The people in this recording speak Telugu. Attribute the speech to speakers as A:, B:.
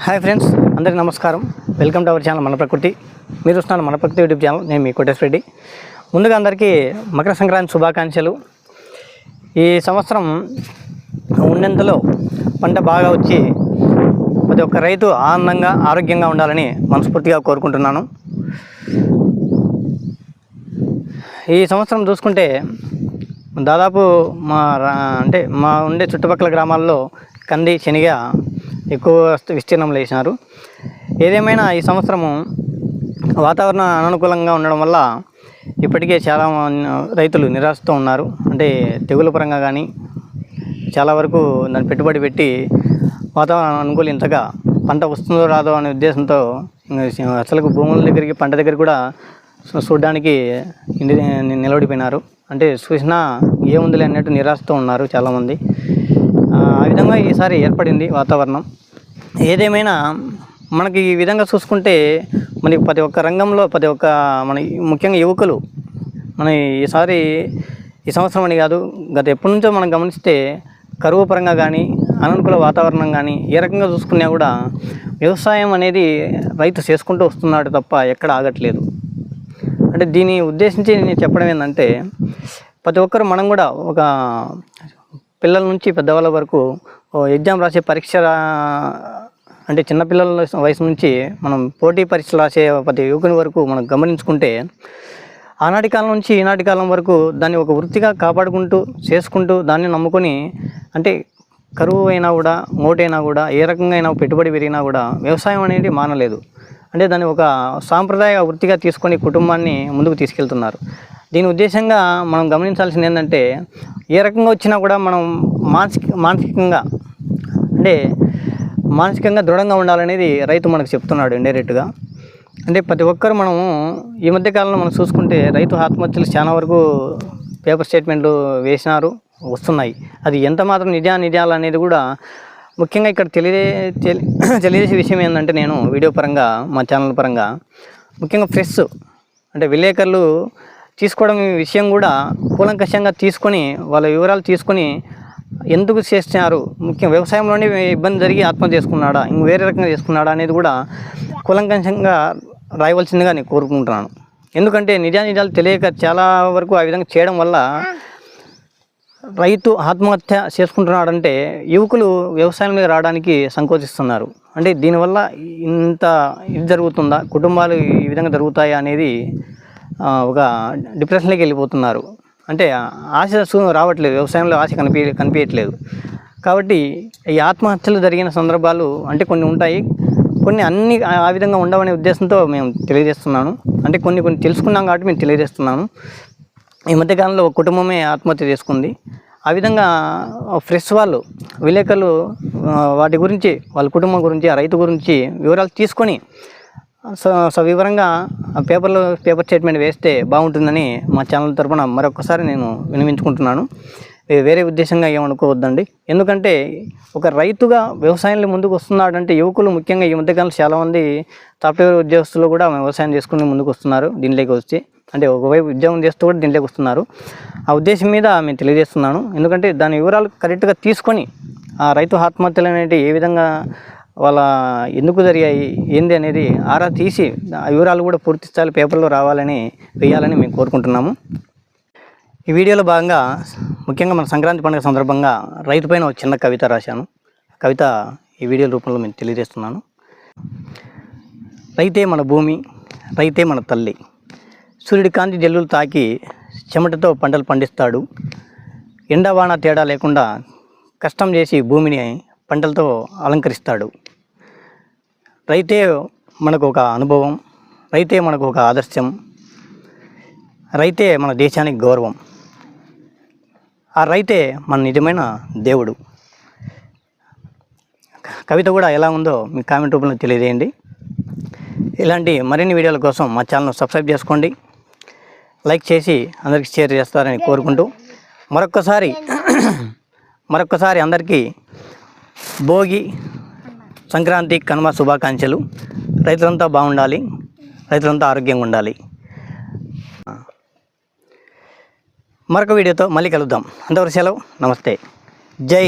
A: హాయ్ ఫ్రెండ్స్ అందరికీ నమస్కారం. వెల్కమ్ టు అవర్ ఛానల్ మన ప్రకృతి. మీరు వస్తున్నాను మన ప్రకృతి యూట్యూబ్ ఛానల్ నేను మీ కోటేశ్వరెడ్డి ముందుగా అందరికీ మకర సంక్రాంతి శుభాకాంక్షలు. ఈ సంవత్సరం ఉన్నంతలో పంట బాగా వచ్చి ప్రతి ఒక్క రైతు ఆనందంగా ఆరోగ్యంగా ఉండాలని మనస్ఫూర్తిగా కోరుకుంటున్నాను. ఈ సంవత్సరం చూసుకుంటే దాదాపు మా రా- అంటే మా ఉండే చుట్టుపక్కల గ్రామాల్లో కంది శనిగ ఎక్కువ విస్తీర్ణంలో వేసినారు. ఏదేమైనా ఈ సంవత్సరము వాతావరణం అననుకూలంగా ఉండడం వల్ల ఇప్పటికే చాలా రైతులు నిరాశతో ఉన్నారు. అంటే తెగుల పరంగా కానీ చాలా వరకు దాన్ని పెట్టుబడి పెట్టి వాతావరణం అనుకూలించగా పంట వస్తుందో రాదో అనే ఉద్దేశంతో అసలు భూముల దగ్గరికి పంట దగ్గర కూడా చూడడానికి నిలబడిపోయినారు. అంటే చూసినా ఏముందిలే అన్నట్టు నిరాశతో ఉన్నారు చాలామంది. ఆ విధంగా ఈసారి ఏర్పడింది వాతావరణం. ఏదేమైనా మనకి ఈ విధంగా చూసుకుంటే మనకి ప్రతి ఒక్క రంగంలో ప్రతి ఒక్క మన ముఖ్యంగా యువకులు మన ఈసారి ఈ సంవత్సరం అని కాదు గత ఎప్పటి నుంచో మనం గమనిస్తే కరువు పరంగా కానీ అననుకూల వాతావరణం కానీ ఏ రకంగా చూసుకున్నా కూడా వ్యవసాయం అనేది రైతు చేసుకుంటూ వస్తున్నాడు తప్ప ఎక్కడ ఆగట్లేదు. అంటే దీన్ని ఉద్దేశించి నేను చెప్పడం ఏంటంటే ప్రతి ఒక్కరు మనం కూడా ఒక పిల్లల నుంచి పెద్దవాళ్ళ వరకు ఎగ్జామ్ రాసే పరీక్ష రా- అంటే చిన్నపిల్లల వయసు నుంచి మనం పోటీ పరీక్షలు రాసే ప్రతి యువకుని వరకు మనం గమనించుకుంటే ఆనాటి కాలం నుంచి ఈనాటి కాలం వరకు దాన్ని ఒక వృత్తిగా కాపాడుకుంటూ చేసుకుంటూ దాన్ని నమ్ముకొని అంటే కరువు అయినా కూడా మోటైనా కూడా ఏ రకంగా అయినా పెట్టుబడి పెరిగినా కూడా వ్యవసాయం అనేది మానలేదు. అంటే దాన్ని ఒక సాంప్రదాయ వృత్తిగా తీసుకొని కుటుంబాన్ని ముందుకు తీసుకెళ్తున్నారు. దీని ఉద్దేశంగా మనం గమనించాల్సింది ఏంటంటే ఏ రకంగా వచ్చినా కూడా మనం మానసిక మానసికంగా అంటే మానసికంగా దృఢంగా ఉండాలనేది రైతు మనకు చెప్తున్నాడు ఇండైరెక్ట్గా. అంటే ప్రతి ఒక్కరు మనము ఈ మధ్య కాలంలో మనం చూసుకుంటే రైతు ఆత్మహత్యలు చాలా వరకు పేపర్ స్టేట్మెంట్లు వేసినారు వస్తున్నాయి. అది ఎంత మాత్రం నిజా నిజాలు అనేది కూడా ముఖ్యంగా ఇక్కడ తెలియజే తెలి- తెలియజేసే విషయం ఏంటంటే నేను వీడియో పరంగా మా ఛానల్ పరంగా ముఖ్యంగా ఫ్రెష్ అంటే విలేకరులు తీసుకోవడం ఈ విషయం కూడా కూలంకషంగా తీసుకొని వాళ్ళ వివరాలు తీసుకొని ఎందుకు చేస్తున్నారు? ముఖ్యం వ్యవసాయంలోనే ఇబ్బంది జరిగి ఆత్మహత్య చేసుకున్నాడా? ఇంక వేరే రకంగా చేసుకున్నాడా అనేది కూడా కూలంకషంగా రాయవలసిందిగా నేను కోరుకుంటున్నాను. ఎందుకంటే నిజానిజాలు తెలియక చాలా వరకు ఆ విధంగా చేయడం వల్ల రైతు ఆత్మహత్య చేసుకుంటున్నాడంటే యువకులు వ్యవసాయం మీద రావడానికి సంకోచిస్తున్నారు. అంటే దీనివల్ల ఇంత ఇది జరుగుతుందా? కుటుంబాలు ఈ విధంగా జరుగుతాయా అనేది ఒక డిప్రెషన్లోకి వెళ్ళిపోతున్నారు. అంటే ఆశ రావట్లేదు. వ్యవసాయంలో ఆశ కనిపి కనిపించట్లేదు కాబట్టి ఈ ఆత్మహత్యలు జరిగిన సందర్భాలు అంటే కొన్ని ఉంటాయి. కొన్ని అన్ని ఆ- విధంగా ఉండవనే ఉద్దేశంతో మేము తెలియజేస్తున్నాను. అంటే కొన్ని కొన్ని తెలుసుకున్నాం కాబట్టి మేము తెలియజేస్తున్నాను. ఈ మధ్యకాలంలో ఒక కుటుంబమే ఆత్మహత్య చేసుకుంది. ఆ విధంగా ఫ్రెష్ వాళ్ళు విలేకరులు వాటి గురించి వాళ్ళ కుటుంబం గురించి ఆ రైతు గురించి వివరాలు తీసుకొని సవివరంగా ఆ పేపర్లో పేపర్ స్టేట్మెంట్ వేస్తే బాగుంటుందని మా ఛానల్ తరపున మరొకసారి నేను వినిపించుకుంటున్నాను. వేరే ఉద్దేశంగా ఏమనుకోవద్దండి ఎందుకంటే ఒక రైతుగా వ్యవసాయంలో ముందుకు వస్తున్నాడంటే యువకులు ముఖ్యంగా ఈ మధ్యకాలంలో చాలామంది సాఫ్ట్వేర్ ఉద్యోగస్తులు కూడా వ్యవసాయం చేసుకుని ముందుకు వస్తున్నారు దీనిలోకి వచ్చి. అంటే ఒకవైపు ఉద్యోగం చేస్తూ కూడా దీనిలోకి వస్తున్నారు. ఆ ఉద్దేశం మీద మేము తెలియజేస్తున్నాను. ఎందుకంటే దాని వివరాలు కరెక్ట్గా తీసుకొని ఆ రైతు ఆత్మహత్యలు అనేవి ఏ విధంగా వాళ్ళ ఎందుకు జరిగాయి ఏంది అనేది ఆరా తీసి వివరాలు కూడా పూర్తి స్థాయి పేపర్లో రావాలని వేయాలని మేము కోరుకుంటున్నాము. ఈ వీడియోలో భాగంగా ముఖ్యంగా మన సంక్రాంతి పండుగ సందర్భంగా రైతుపైన ఒక చిన్న కవిత రాశాను. కవిత ఈ వీడియో రూపంలో మేము తెలియజేస్తున్నాను. రైతే మన భూమి రైతే మన తల్లి. సూర్యుడి కాంతి జల్లులు తాకి చెమటతో పంటలు పండిస్తాడు. ఎండవాన తేడా లేకుండా కష్టం చేసి భూమిని పంటలతో అలంకరిస్తాడు. రైతే మనకు ఒక అనుభవం రైతే మనకు ఒక ఆదర్శం రైతే మన దేశానికి గౌరవం. ఆ రైతే మన నిజమైన దేవుడు. కవిత కూడా ఎలా ఉందో మీ కామెంట్ రూపంలో తెలియజేయండి. ఇలాంటి మరిన్ని వీడియోల కోసం మా ఛానల్ను సబ్స్క్రైబ్ చేసుకోండి. లైక్ చేసి అందరికీ షేర్ చేస్తారని కోరుకుంటూ మరొక్కసారి మరొక్కసారి అందరికీ భోగి సంక్రాంతి కనుమ శుభాకాంక్షలు. రైతులంతా బాగుండాలి. రైతులంతా ఆరోగ్యంగా ఉండాలి. మరొక వీడియోతో మళ్ళీ కలుద్దాం. అంతవరకు సెలవు. నమస్తే. జై